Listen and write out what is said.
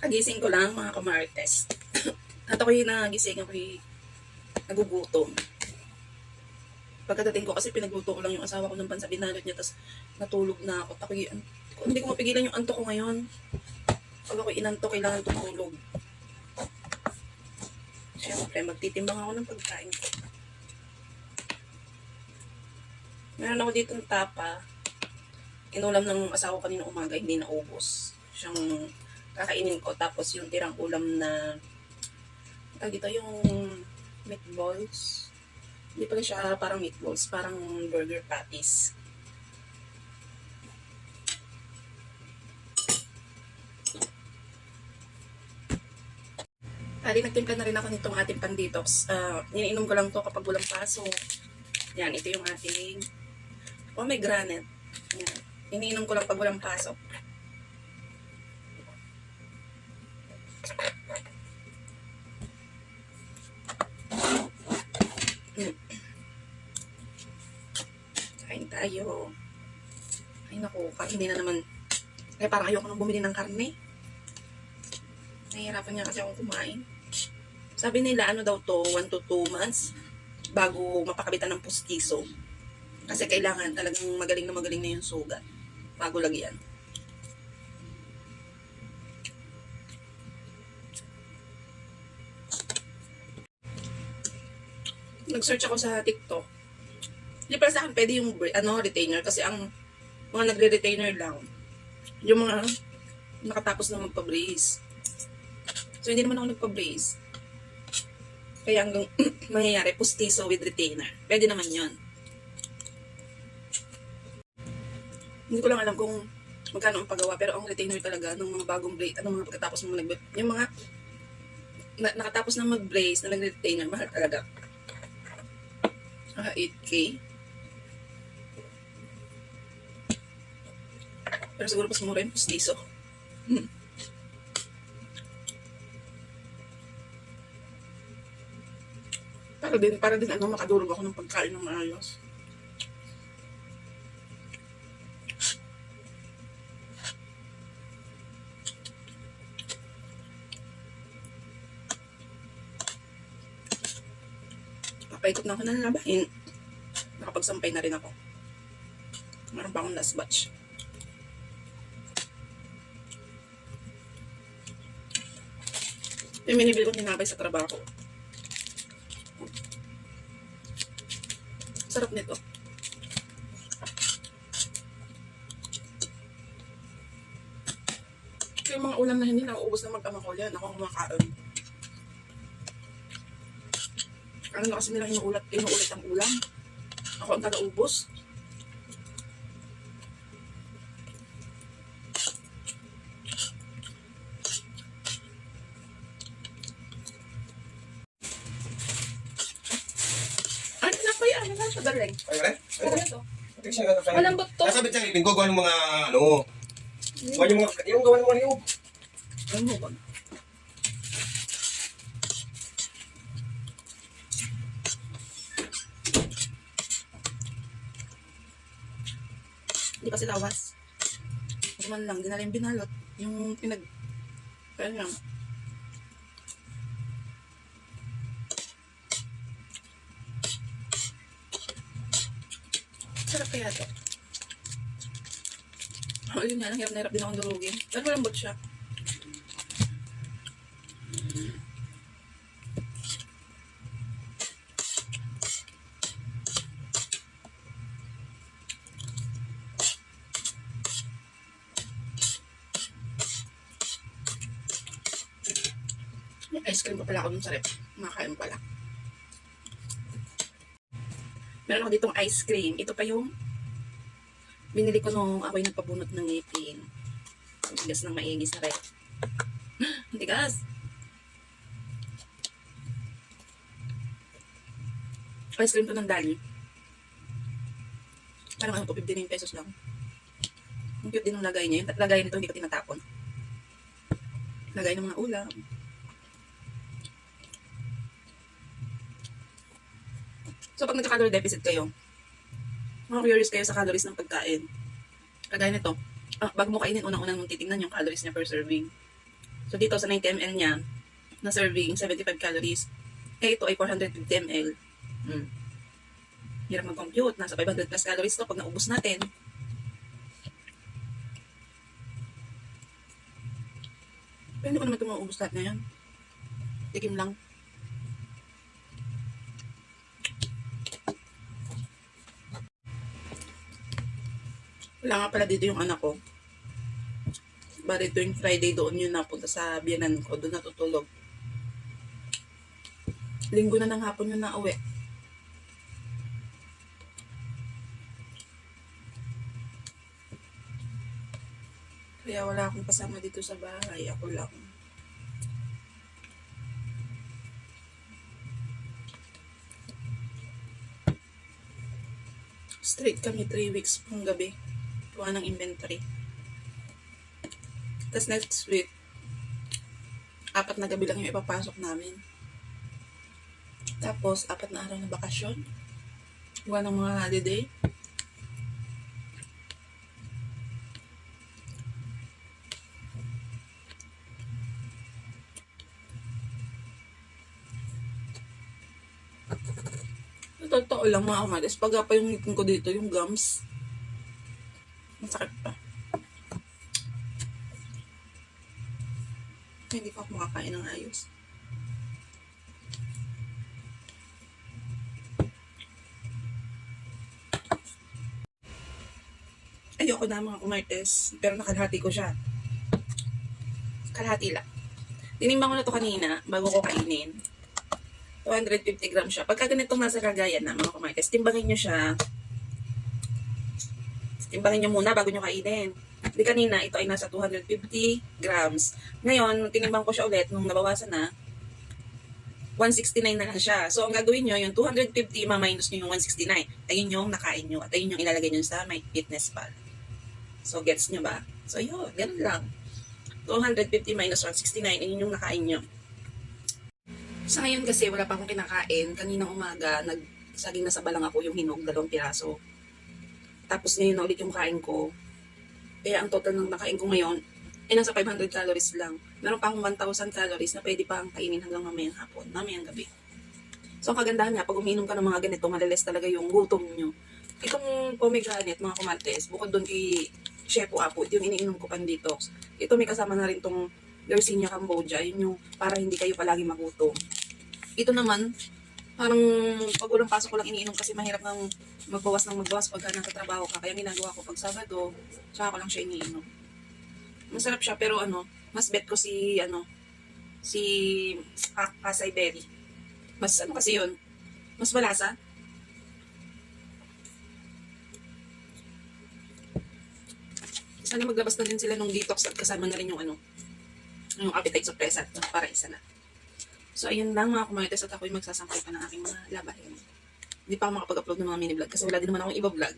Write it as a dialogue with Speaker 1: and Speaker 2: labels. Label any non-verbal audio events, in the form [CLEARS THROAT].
Speaker 1: Kagising ko lang mga kamartes. [COUGHS] At ako'y nagising ako'y nagugutom. Pagkadating ko kasi pinagluto ko lang yung asawa ko ng pansa binalot niya tapos natulog na ako. Ako'y, hindi ko mapigilan yung anto ko ngayon. Pag ako'y inanto, kailangan tumulog. Siyempre, magtitimbang ako ng pagkain ko. Meron ako dito tapa. Inulam ng asawa ko kanina umaga, hindi naubos. Siyang kakainin ko. Tapos yung tirang ulam na, tawag dito yung meatballs. Hindi pala siya parang meatballs, parang burger patties. Pari, nagtimpla na rin ako nitong ating pandetox. Uh, iniinom ko lang to kapag walang paso. Yan, ito yung ating pomegranate. Yan. Iniinom ko lang pag walang pasok. Kain tayo. Ay naku, kainin na naman. Kaya parang ayoko nang bumili ng karne. Nahihirapan niya kasi akong kumain. Sabi nila, ano daw to, 1 to 2 months bago mapakabitan ng pustiso. Kasi kailangan talagang magaling na magaling na yung sugat bago lagyan. Nag-search ako sa TikTok. Hindi pala sa akin pwede yung ano, retainer kasi ang mga nagre-retainer lang, yung mga nakatapos na magpa-brace. So, hindi naman ako nagpa-brace. Kaya hanggang [CLEARS THROAT] mangyayari, pustiso with retainer. Pwede naman yon Hindi ko lang alam kung magkano ang paggawa, pero ang retainer talaga ng mga bagong brace, anong mga pagkatapos ng nag yung mga na, nakatapos na mag-brace na nag-retainer, mahal talaga. Ah, 8K. Pero siguro mas mura yung pustiso. Hmm. Para din, para din ano, makadurog ako ng pagkain ng maayos. Papaikot na ako ng labahin. Nakapagsampay na rin ako. Meron pa akong last batch. Yung minibili ko tinapay sa trabaho. Sarap nito. Yung mga ulam na hindi nauubos na mag-ama ko yan. Ako kumakain. Ano na kasi nilang inuulat, inuulit ang ulam. Ako ang taga-ubos. Ano na pa yan? Ano na siya daling?
Speaker 2: Ay, re?
Speaker 1: Ano na to?
Speaker 2: Tingnan siya nga
Speaker 1: Malambot to.
Speaker 2: Nasabit sa ngipin ko, gawa ng mga, ano, gawa yung mga, yung gawa ng mga niyog.
Speaker 1: Ano mo ba? Hindi kasi lawas. Hindi man lang, dinala yung binalot. Yung pinag... Kaya lang. Sarap kaya to. Oh, yun nga, hirap na hirap din akong durugin. Pero malambot siya. Ice cream pa pala ako dun sa rep. Makakain pala. Meron ako ditong ice cream. Ito pa yung binili ko nung ako'y nagpabunot ng ngipin. Ang tigas ng maigi sa rep. [GASPS] Ang tigas. Ice cream to ng Dali. Parang ano to, 59 pesos lang. Ang cute din ng lagay niya. Yung lagay nito hindi ko tinatapon. Lagay ng mga ulam. So, pag nagka-calorie deficit kayo, mga curious kayo sa calories ng pagkain. Kagaya nito, ah, bago mo kainin, unang-unang mong titingnan yung calories niya per serving. So dito sa 90 ml niya, na serving, 75 calories. Eh ito ay 450 ml. Hmm. Hirap mag-compute. Nasa 500 plus calories to pag naubos natin. Pero hindi ko naman ito maubos lahat ngayon. Tikim lang. Wala nga pala dito yung anak ko. Bari tuwing Friday doon yun napunta sa biyanan ko. Doon natutulog. Linggo na ng hapon yun na uwi. Kaya wala akong kasama dito sa bahay. Ako lang. Straight kami 3 weeks pang gabi. Tuwa ng inventory. Tapos next week, apat na gabi lang yung ipapasok namin. Tapos, apat na araw na bakasyon. Gawa ng mga holiday. Totoo lang mga kamatis, pag pa yung ngipin ko dito, yung gums, masakit pa. Hindi pa ako makakain ng ayos. Ayoko na mga kumartes, pero nakalahati ko siya. Kalahati lang. Tinimbang ko na to kanina, bago ko kainin. 250 grams siya. Pagka ganitong nasa kagayan na mga kumartes, timbangin nyo siya. Timbangin nyo muna bago nyo kainin. Di kanina, ito ay nasa 250 grams. Ngayon, tinimbang ko siya ulit nung nabawasan na, 169 na lang siya. So, ang gagawin nyo, yung 250, ma-minus nyo yung 169. Ayun yung nakain nyo. At ayun yung ilalagay nyo sa my fitness pal. So, gets nyo ba? So, yun. Ganun lang. 250 minus 169, ayun yung nakain nyo. Sa ngayon kasi, wala pa akong kinakain. Kaninang umaga, nagsaging nasa balang ako yung hinog, dalawang piraso. Tapos ngayon na ulit yung kain ko. Kaya ang total ng nakain ko ngayon, ay nasa 500 calories lang. Meron pa akong 1,000 calories na pwede pang kainin hanggang mamayang hapon, mamayang gabi. So, ang kagandahan niya, pag uminom ka ng mga ganito, maliles talaga yung gutom nyo. Itong pomegranate, mga kumartes, bukod doon kay Shepo Apo, yung iniinom ko pan-detox. Ito may kasama na rin tong Yersinia Cambodia, yun yung para hindi kayo palagi magutom. Ito naman, parang pag walang pasok ko lang iniinom kasi mahirap nang magbawas ng magbawas pagka nakatrabaho ka. Kaya ginagawa ko pag Sabado, tsaka ko lang siya iniinom. Masarap siya pero ano, mas bet ko si ano, si Pasay Berry. Mas ano kasi yun, mas malasa. Sana maglabas na din sila nung detox at kasama na rin yung ano, yung appetite suppressant para isa na. So, ayun lang mga kumahitas at ako'y magsasampay pa ng aking mga labahin. Hindi pa ako makapag-upload ng mga mini vlog kasi wala din naman akong iba vlog.